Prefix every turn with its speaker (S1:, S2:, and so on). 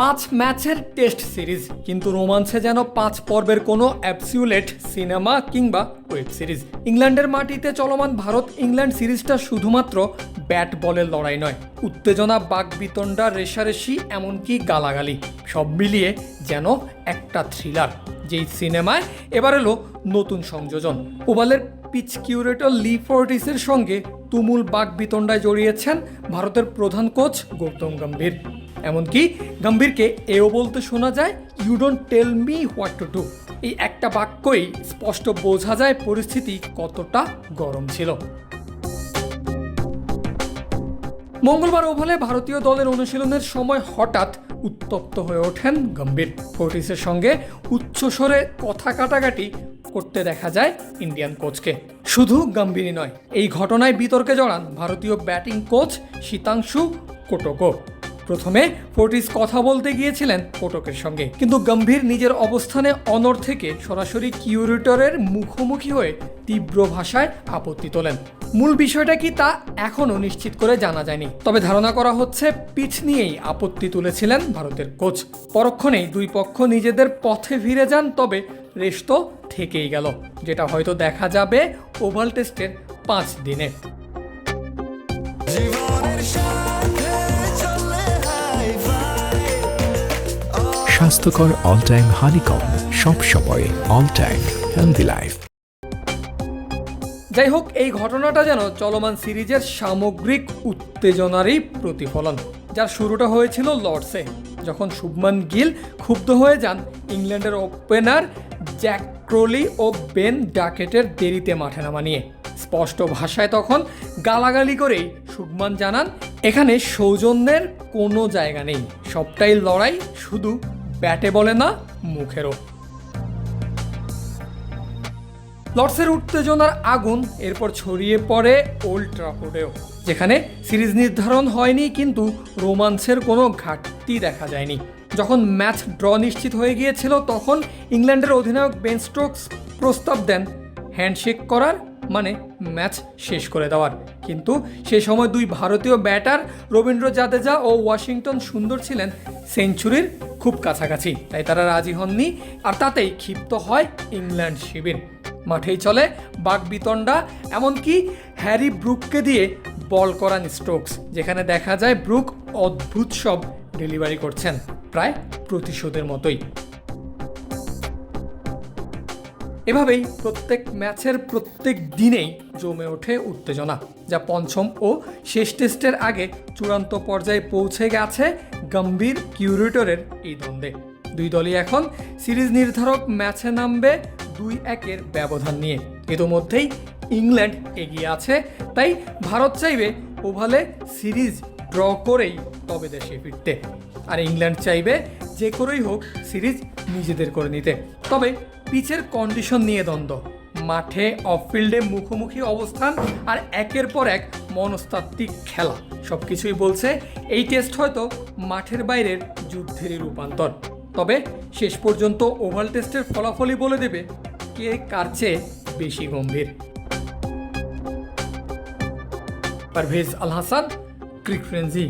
S1: পাঁচ ম্যাচের test series, কিন্তু রোমাঞ্চে যেন পাঁচ পর্বের কোনো অ্যাবসিউলেট সিনেমা কিংবা ওয়েব সিরিজ। ইংল্যান্ডের মাটিতে চলমান ভারত ইংল্যান্ড সিরিজটা শুধুমাত্র ব্যাট বলের লড়াই নয়, উত্তেজনা বাগবিতণ্ডা রেশারেশি, এমনকি গালাগালি, সব মিলিয়ে যেন একটা থ্রিলার, যেই সিনেমায় এবার এলো নতুন সংযোজন। ওভালের পিচ কিউরেটর লি ফোর্টিসের সঙ্গে তুমুল বাগবিতণ্ডায় জড়িয়েছেন ভারতের প্রধান কোচ গৌতম গম্ভীর। এমনকি গম্ভীরকে এও বলতে শোনা যায় you don't tell me what to do এই একটা বাক্যই স্পষ্ট বোঝা যায় পরিস্থিতি কতটা গরম ছিল। মঙ্গলবার ওভালে ভারতীয় দলের অনুশীলনের সময় হঠাৎ উত্তপ্ত হয়ে ওঠেন গম্ভীর। ফোর্টিসের সঙ্গে উচ্চস্বরে কথা কাটাকাটি করতে দেখা যায় ইন্ডিয়ান কোচকে। শুধু গম্ভীরই নয়, এই ঘটনায় বিতর্কে জড়ান ভারতীয় ব্যাটিং কোচ শীতাংশু কোটকো। প্রথমে ফোর্টিস কথা বলতে গিয়েছিলেন কোটকের সঙ্গে। কিন্তু গম্ভীর নিজের অবস্থানে অনর থেকে সরাসরি কিউরেটরের মুখোমুখি হয়ে তীব্র ভাষায় আপত্তি তোলেন। মূল বিষয়টা কি তা এখনও নিশ্চিত করে জানা যায়নি। তবে ধারণা করা হচ্ছে পিচ নিয়েই আপত্তি তুলেছিলেন ভারতের কোচ। পরক্ষণেই দুই পক্ষ নিজেদের পথে ফিরে যান, তবে রেশ তো থেকেই গেল, যেটা হয়তো দেখা যাবে ওভাল টেস্টের পাঁচ দিনে।
S2: জীবনের
S3: স্বাস্থ্যকর অল টাইম হানিকম সব সময় অল টাইম হেলদি লাইফ
S1: যাই হোক, এই ঘটনাটা যেন চলমান সিরিজের সামগ্রিক উত্তেজনারই প্রতিফলন, যার শুরুটা হয়েছিল লর্ডসে যখন শুভমান গিল ক্ষুব্ধ হয়ে যান ইংল্যান্ডের ওপেনার জ্যাক ক্রোলি ও বেন ডাকেটের দেরিতে মাঠে নামা নিয়ে। স্পষ্ট ভাষায় তখন গালাগালি করেই শুভমান জানান, এখানে সৌজন্যের কোনো জায়গা নেই, সবটাই লড়াই শুধু ব্যাটে বলে না, মুখেরও। লর্ডসের উত্তেজনার আগুন এরপর ছড়িয়ে পড়ে ওল্ড ট্রাফোর্ডেও, যেখানে সিরিজ নির্ধারণ হয়নি, কিন্তু রোমান্সের কোনো ঘাটতি দেখা যায়নি। যখন ম্যাচ ড্র নিশ্চিত হয়ে গিয়েছিল, তখন ইংল্যান্ডের অধিনায়ক বেন স্টোকস প্রস্তাব দেন, হ্যান্ডশেক করার মানে ম্যাচ শেষ করে দেওয়ার। কিন্তু সে সময় দুই ভারতীয় ব্যাটার রবীন্দ্র জাদেজা ও ওয়াশিংটন সুন্দর ছিলেন সেঞ্চুরির খুব কাছাকাছি, তাই তারা রাজি হননি। আর তাতেই ক্ষিপ্ত হয় ইংল্যান্ড শিবির। মাঠেই চলে বাগবিতণ্ডা এমনকি হ্যারি ব্রুককে দিয়ে বল করান স্টোকস, যেখানে দেখা যায় ব্রুক অদ্ভুত সব ডেলিভারি করছেন, প্রায় প্রতিশোধের মতোই। এভাবেই প্রত্যেক ম্যাচের প্রত্যেক দিনেই জমে ওঠে উত্তেজনা, যা পঞ্চম ও শেষ টেস্টের আগে চূড়ান্ত পর্যায়ে পৌঁছে গেছে গম্ভীর কিউরেটরের এই দ্বন্দ্বে। দুই দলই এখন সিরিজ নির্ধারক ম্যাচে নামবে দুই একের ব্যবধান নিয়ে। ইতোমধ্যেই ইংল্যান্ড এগিয়ে আছে, তাই ভারত চাইবে ওভালে সিরিজ ড্র করেই তবে দেশে ফিরতে। আর ইংল্যান্ড চাইবে যে করেই হোক সিরিজ নিজেদের করে নিতে। তবে পিচের কন্ডিশন নিয়ে দ্বন্দ্ব। মাঠে অফ ফিল্ডে মুখোমুখি অবস্থান আর একের পর এক মনস্তাত্ত্বিক খেলা। সব কিছুই বলছে এই টেস্ট হয়তো মাঠের বাইরের যুদ্ধেরই রূপান্তর। তবে শেষ পর্যন্ত ওভাল টেস্টের ফলাফলই বলে দেবে কে কার চেয়ে বেশি গম্ভীর। পারভেজ আল হাসান, ক্রিক ফ্রেন্সি।